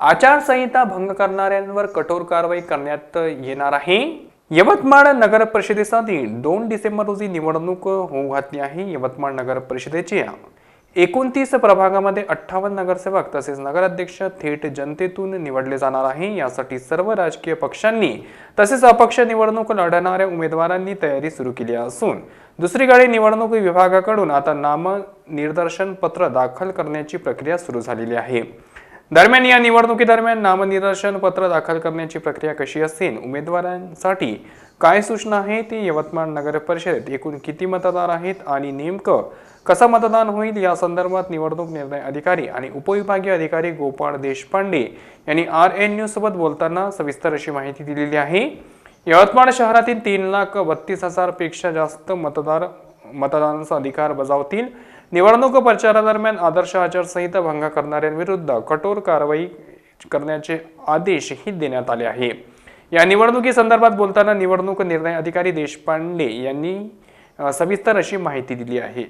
आचारसंहिता भंग करणाऱ्यांवर कठोर कारवाई करण्यात येणार आहे. यवतमाळ नगर परिषदेसाठी दोन डिसेंबर रोजी निवडणूक होऊ घातली आहे. यवतमाळ नगर परिषदेची एकोणतीस प्रभागामध्ये अठ्ठावन्न नगरसेवक तसेच नगराध्यक्ष थेट जनतेतून निवडले जाणार आहे. यासाठी सर्व राजकीय पक्षांनी तसेच अपक्ष निवडणूक लढणाऱ्या उमेदवारांनी तयारी सुरू केली असून दुसरीकडे निवडणूक विभागाकडून आता नामनिर्देशन पत्र दाखल करण्याची प्रक्रिया सुरू झालेली आहे. दरम्यान या निवडणुकीदरम्यान नामनिदर्शन पत्र दाखल करण्याची प्रक्रिया कशी असेल उमेदवारांसाठी काय सूचना आहे ते यवतमाळ नगर परिषदेत एकूण किती मतदार आहेत? आणि नेमकं कसं मतदान होईल? या संदर्भात निवडणूक निर्णय अधिकारी आणि उपविभागीय अधिकारी गोपाळ देशपांडे यांनी आर एन न्यूज सोबत बोलताना सविस्तर अशी माहिती दिलेली आहे. यवतमाळ शहरातील तीन लाख बत्तीस हजारपेक्षा जास्त मतदार मतदानाचा अधिकार बजावतील. निवडणूक प्रचारादरम्यान आदर्श आचारसंहिता भंग करणाऱ्यांविरुद्ध कठोर कारवाई करण्याचे आदेशही देण्यात आले आहे. या निवडणुकीसंदर्भात बोलताना निवडणूक निर्णय अधिकारी देशपांडे यांनी सविस्तर अशी माहिती दिली आहे.